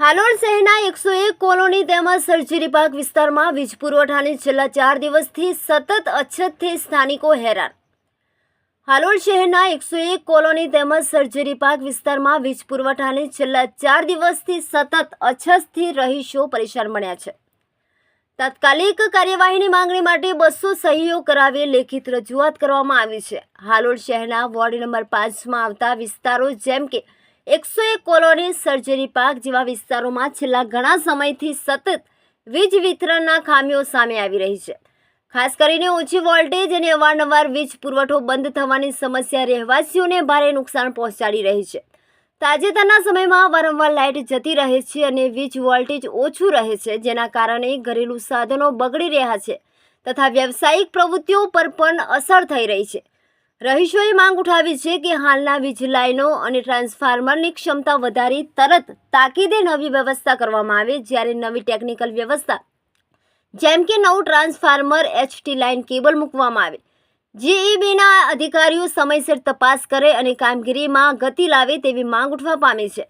હાલોલ શહેરના એકસો એક કોલોની તેમજ સર્જરી પાર્ક વિસ્તારમાં વીજ પુરવઠાની છેલ્લા ચાર દિવસથી સતત અછતથી સ્થાનિકો હેરાન. હાલોલ શહેરના એકસો એક કોલોની તેમજ સર્જરી પાર્ક વિસ્તારમાં વીજ પુરવઠાની છેલ્લા ચાર દિવસથી સતત અછતથી રહીશો પરેશાન બન્યા છે. તાત્કાલિક કાર્યવાહીની માંગણી માટે બસો સહીઓ કરાવી લેખિત રજૂઆત કરવામાં આવી છે. હાલોડ શહેરના વોર્ડ નંબર પાંચમાં આવતા વિસ્તારો જેમ કે એકસો એક કોલોની, સર્જરી પાર્ક જેવા વિસ્તારોમાં છેલ્લા ઘણા સમયથી સતત વીજ વિતરણના ખામીઓ સામે આવી રહી છે. ખાસ કરીને ઓછી વોલ્ટેજ અને અવારનવાર વીજ પુરવઠો બંધ થવાની સમસ્યા રહેવાસીઓને ભારે નુકસાન પહોંચાડી રહી છે. તાજેતરના સમયમાં વારંવાર લાઇટ જતી રહે છે અને વીજ વોલ્ટેજ ઓછું રહે છે, જેના કારણે ઘરેલું સાધનો બગડી રહ્યા છે તથા વ્યવસાયિક પ્રવૃત્તિઓ પર પણ અસર થઈ રહી છે. રહીશોએ માંગ ઉઠાવી છે કે હાલના વીજ લાઇનો અને ટ્રાન્સફાર્મરની ક્ષમતા વધારી તરત તાકીદે નવી વ્યવસ્થા કરવામાં આવે જ્યારે નવી ટેકનિકલ વ્યવસ્થા, જેમ કે નવું ટ્રાન્સફાર્મર એચટી લાઇન કેબલ મૂકવામાં આવે. જીઈબીના અધિકારીઓ સમયસર તપાસ કરે અને કામગીરીમાં ગતિ લાવે તેવી માંગ ઉઠવા પામી છે.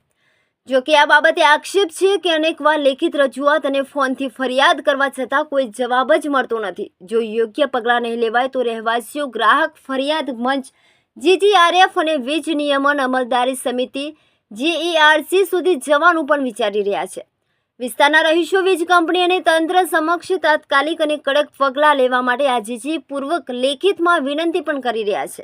જો કે આ બાબતે આક્ષેપ છે કે અનેકવાર લેખિત રજૂઆત અને ફોનથી ફરિયાદ કરવા છતાં કોઈ જવાબ જ મળતો નથી. જો યોગ્ય પગલાં નહીં લેવાય તો રહેવાસીઓ ગ્રાહક ફરિયાદ મંચ જીટીઆરએફ અને વીજ નિયમન અમલદારી સમિતિ, જીઈઆરસી સુધી જવાનું પણ વિચારી રહ્યા છે. વિસ્તારના રહીશો વીજ કંપની અને તંત્ર સમક્ષ તાત્કાલિક અને કડક પગલાં લેવા માટે આજીજી પૂર્વક લેખિતમાં વિનંતી પણ કરી રહ્યા છે.